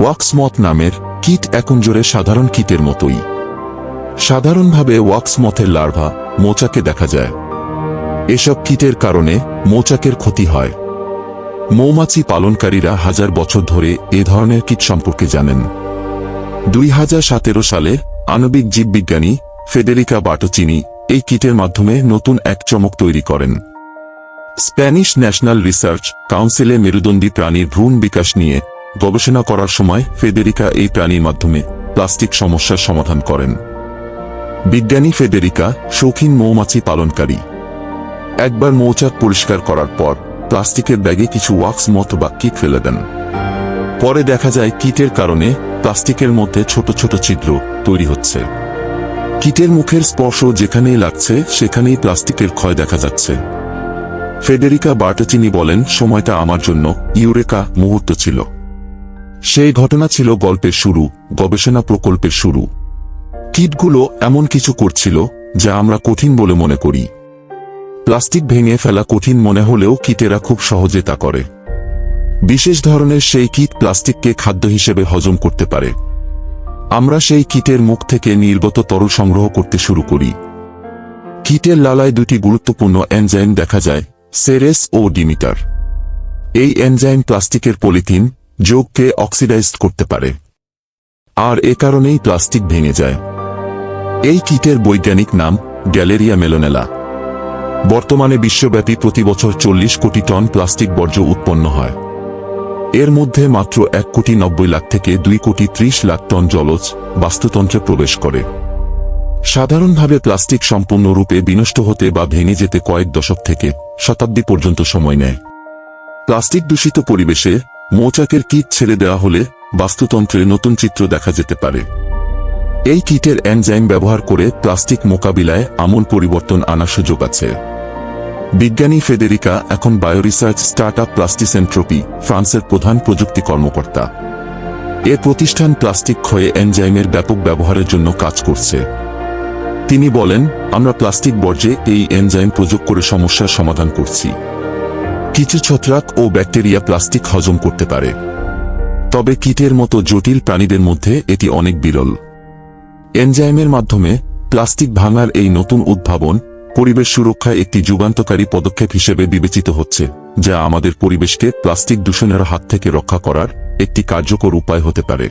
ওয়াক্সমথ নামের কীট একুঞ্জরে সাধারণ কীটের মতোই। সাধারণভাবে ওয়াক্সমথের লার্ভা মোচাকে দেখা যায়। এসব কীটের কারণে মৌচাকের ক্ষতি হয়। মৌমাছি পালনকারীরা হাজার বছর ধরে এ ধরনের কীট সম্পর্কে জানেন। দুই হাজার সতেরো সালে আণবিক জীববিজ্ঞানী ফেডেরিকা বাটোচিনি এই কিটের মাধ্যমে নতুন এক চমক তৈরি করেন। স্প্যানিশ ন্যাশনাল রিসার্চ কাউন্সিলে মেরুদণ্ডী প্রাণীর ভ্রূণ বিকাশ নিয়ে গবেষণা করার সময় ফেডেরিকা এই প্রাণীর মাধ্যমে প্লাস্টিক সমস্যার সমাধান করেন। বিজ্ঞানী ফেডেরিকা শৌখিন মৌমাছি পালনকারী। একবার মৌচাক পরিষ্কার করার পর প্লাস্টিকের ব্যাগে কিছু ওয়াক্স মতো বা কিট ফেলে দেন। পরে দেখা যায় কিটের কারণে প্লাস্টিকের মধ্যে ছোট ছোট ছিদ্র তৈরি হচ্ছে। কিটের মুখের স্পর্শ যেখানেই লাগছে, সেখানেই প্লাস্টিকের ক্ষয় দেখা যাচ্ছে। ফেডেরিকা বার্টচিনি বলেন, সময়টা আমার জন্য ইউরেকা মুহূর্ত ছিল। সেই ঘটনা ছিল গল্পের শুরু, গবেষণা প্রকল্পের শুরু। কিটগুলো এমন কিছু করছিল, যা আমরা কঠিন বলে মনে করি। প্লাস্টিক ভেঙে ফেলা কঠিন মনে হলেও কিটেরা খুব সহজে তা করে। বিশেষ ধরনের সেই কিট প্লাস্টিককে খাদ্য হিসেবে হজম করতে পারে। আমরা সেই কিটের মুখ থেকে নির্গত তরল সংগ্রহ করতে শুরু করি। কিটের লালায় দুটি গুরুত্বপূর্ণ এনজাইম দেখা যায়, সেরেস ও ডিমিটার। এই এনজাইম প্লাস্টিকের পলিথিন যোগকে অক্সিডাইজড করতে পারে। আর এ কারণেই প্লাস্টিক ভেঙে যায়। এই কিটের বৈজ্ঞানিক নাম গ্যালেরিয়া মেলোনেলা। বর্তমানে বিশ্বব্যাপী প্রতি বছর চল্লিশ কোটি টন প্লাস্টিক বর্জ্য উৎপন্ন হয়। এর মধ্যে মাত্র এক কোটি নব্বই লাখ থেকে দুই কোটি ত্রিশ লাখ টন জলজ বাস্তুতন্ত্রে প্রবেশ করে। সাধারণভাবে প্লাস্টিক সম্পূর্ণরূপে বিনষ্ট হতে বা ভেঙে যেতে কয়েক দশক থেকে শতাব্দী পর্যন্ত সময় নেয়। প্লাস্টিক দূষিত পরিবেশে মৌচাকের কিট ছেড়ে দেওয়া হলে বাস্তুতন্ত্রে নতুন চিত্র দেখা যেতে পারে। এই কিটের এনজাইম ব্যবহার করে প্লাস্টিক মোকাবিলায় আমূল পরিবর্তন আনার সুযোগ আছে। বিজ্ঞানী ফেদেরিকা এখন বায়োরিসার্চ স্টার্ট আপ প্লাস্টিসেন্ট্রোপি, ফ্রান্সের প্রধান প্রযুক্তি কর্মকর্তা। এর প্রতিষ্ঠান প্লাস্টিক ক্ষয়ে এনজাইমের ব্যাপক ব্যবহারের জন্য কাজ করছে। তিনি বলেন, আমরা প্লাস্টিক বর্জ্যে এই এনজাইম প্রযোগ করে সমস্যার সমাধান করছি। কিছু ছত্রাক ও ব্যাকটেরিয়া প্লাস্টিক হজম করতে পারে। তবে কীটের মতো জটিল প্রাণীদের মধ্যে এটি অনেক বিরল। এনজাইমের মাধ্যমে প্লাস্টিক ভাঙার এই নতুন উদ্ভাবন পরিবেশ সুরক্ষায় একটি যুগান্তকারী পদক্ষেপ হিসেবে বিবেচিত হচ্ছে, যা আমাদের পরিবেশকে প্লাস্টিক দূষণের হাত থেকে রক্ষা করার একটি কার্যকর উপায় হতে পারে।